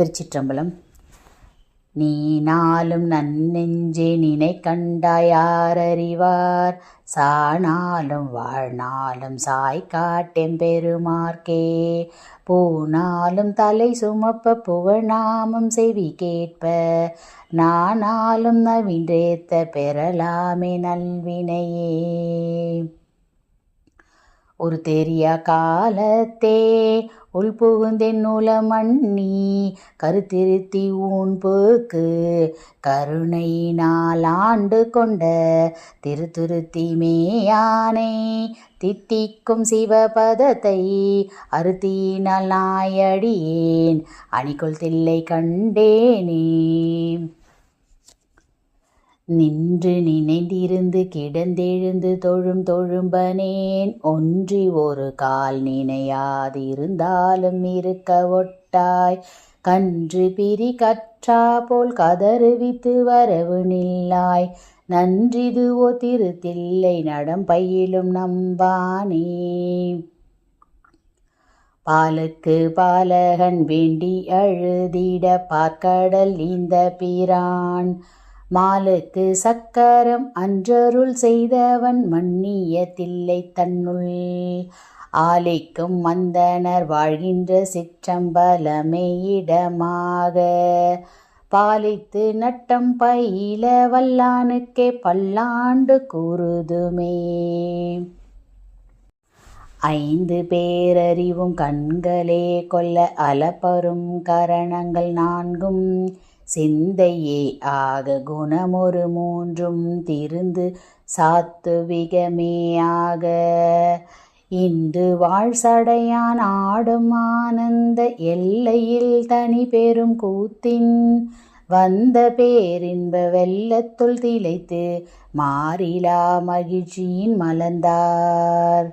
திருச்சிற்றம்பலம். நீ நாளும் நன்னெஞ்சே நினை கண்டாயாரறிவார் சாணாலும் வாழ்நாளும் சாய் காட்டெம் பெருமார்க்கே. பூனாலும் தலை சுமப்ப புகழாமம் செவி கேட்ப. நானாலும் நவின்றேத்த பெறலாமே நல்வினையே. ஒரு தெரிய காலத்தே உள் உள்புகுந்தென் நூலமண்ணி கருத்திருத்தி ஊன்புக்கு கருணையினால் ஆண்டு கொண்ட திருத்துருத்தி மேயானை தித்திக்கும் சிவபதத்தை அறுத்தியினால் நாயடியேன் அணிக்குள் தில்லை கண்டேனே. நின்று நினைந்திருந்து கிடந்தெழுந்து தொழும் தொழும்பனேன். ஒன்றி ஒரு கால் நினையாதிருந்தாலும் இருக்க ஒட்டாய். கன்று பிரி கற்றா போல் கதறுவித்து வரவு நில்லாய். நன்றிதுவோ திருத்தில்லை நடம் பையிலும் நம்பானே. பாலுக்கு பாலகன் வேண்டி அழுதிட பார்க்கடல் இந்த பிரான். மாலுக்கு சக்கரம் அன்றருள் செய்தவன் மன்னிய தில்லை தன்னுள். ஆலைக்கும் மந்தனர் வாழ்கின்ற சிற்றம்பலமே இடமாக. பாலித்து நட்டம் பயில வல்லானுக்கே பல்லாண்டு கூறுதுமே. ஐந்து பேரறிவும் கண்களே கொல்ல அலப்பரும் கரணங்கள் நான்கும். சிந்தையே ஆக குணமொரு மூன்றும் திருந்து சாத்துவிகமே ஆக. இன்று வாழ்சடையான் ஆடும் ஆனந்த எல்லையில் தனி பெரும் கூத்தின் வந்த பேரின்ப வெள்ளத்துள் திளைத்து மாறிலா மகிழ்ச்சியின் மலர்ந்தார்.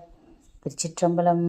திருச்சிற்றம்பலம்